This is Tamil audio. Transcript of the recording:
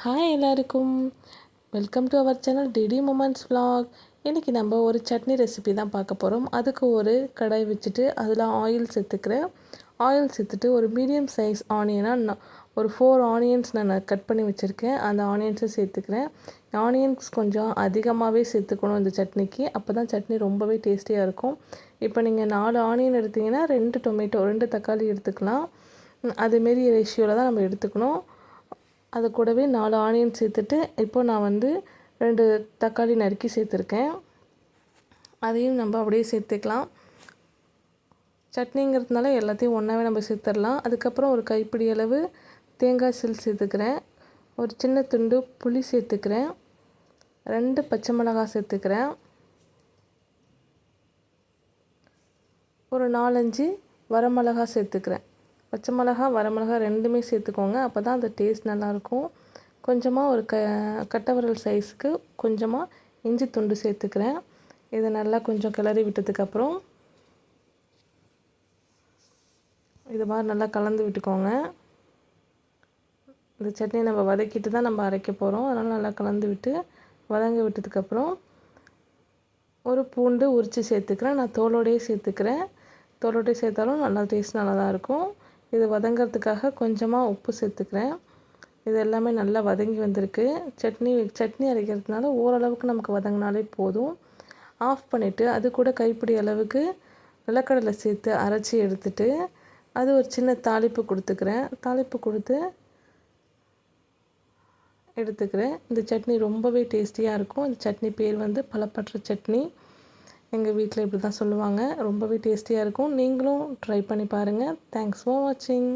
ஹாய் எல்லாருக்கும். Welcome to our channel DD moments vlog. இன்றைக்கி நம்ம ஒரு சட்னி ரெசிபி தான் பார்க்க போகிறோம் அதுக்கு ஒரு கடாய் வச்சுட்டு அதில் ஆயில் சேர்த்துக்கிறேன். ஆயில் சேர்த்துட்டு ஒரு மீடியம் சைஸ் ஆனியனாக ஒரு ஃபோர் ஆனியன்ஸ் நான் கட் பண்ணி வச்சுருக்கேன். அந்த ஆனியன்ஸை சேர்த்துக்கிறேன். ஆனியன்ஸ் கொஞ்சம் அதிகமாகவே சேர்த்துக்கணும் இந்த சட்னிக்கு. அப்போ தான் சட்னி ரொம்பவே டேஸ்டியாக இருக்கும். இப்போ நீங்கள் நாலு ஆனியன் எடுத்தீங்கன்னா ரெண்டு டொமேட்டோ ரெண்டு தக்காளி எடுத்துக்கலாம். அதுமாரி ரேஷியோவில் தான் நம்ம எடுத்துக்கணும். அது கூடவே நாலு ஆனியன் சேர்த்துட்டு இப்போது நான் வந்து ரெண்டு தக்காளி நறுக்கி சேர்த்துருக்கேன். அதையும் நம்ம அப்படியே சேர்த்துக்கலாம். சட்னிங்கிறதுனால எல்லாத்தையும் ஒன்றாவே நம்ம சேர்த்துடலாம். அதுக்கப்புறம் ஒரு கைப்பிடி அளவு தேங்காய் சில் சேர்த்துக்கிறேன். ஒரு சின்ன துண்டு புளி சேர்த்துக்கிறேன். ரெண்டு பச்சை மிளகாய் சேர்த்துக்கிறேன். ஒரு நாலஞ்சு வரமிளகா சேர்த்துக்கிறேன். பச்சை மிளகா வரமிளகா ரெண்டுமே சேர்த்துக்கோங்க. அப்போ தான் அந்த டேஸ்ட் நல்லாயிருக்கும். கொஞ்சமாக ஒரு க கட்டவரல் சைஸுக்கு கொஞ்சமாக இஞ்சி துண்டு சேர்த்துக்கிறேன். இதை நல்லா கொஞ்சம் கிளறி விட்டதுக்கப்புறம் இது மாதிரி நல்லா கலந்து விட்டுக்கோங்க. இந்த சட்னி நம்ம வதக்கிட்டு தான் நம்ம அரைக்க போகிறோம் அதனால் நல்லா கலந்து விட்டு வதங்க விட்டதுக்கப்புறம் ஒரு பூண்டு உரித்து சேர்த்துக்கிறேன். நான் தோலோடையே சேர்த்துக்கிறேன். தோலோடையே சேர்த்தாலும் நல்லா டேஸ்ட் நல்லா தான் இருக்கும். இது வதங்கிறதுக்காக கொஞ்சமாக உப்பு சேர்த்துக்கிறேன். இது எல்லாமே நல்லா வதங்கி வந்திருக்கு. சட்னி சட்னி அரைக்கிறதுனால ஓரளவுக்கு நமக்கு வதங்கினாலே போதும். ஆஃப் பண்ணிவிட்டு அது கூட கைப்பிடி அளவுக்கு நிலக்கடலை சேர்த்து அரைச்சி எடுத்துட்டு அது ஒரு சின்ன தாளிப்பு கொடுத்துக்கிறேன். தாளிப்பு கொடுத்து எடுத்துக்கிறேன். இந்த சட்னி ரொம்பவே டேஸ்டியாக இருக்கும். இந்த சட்னி பேர் வந்து பலப்பற்ற சட்னி. எங்கள் வீட்டில் இப்படி தான் சொல்லுவாங்க. ரொம்பவே டேஸ்டியாக இருக்கும். நீங்களும் ட்ரை பண்ணி பாருங்கள் தேங்க்ஸ் ஃபார் வாட்சிங்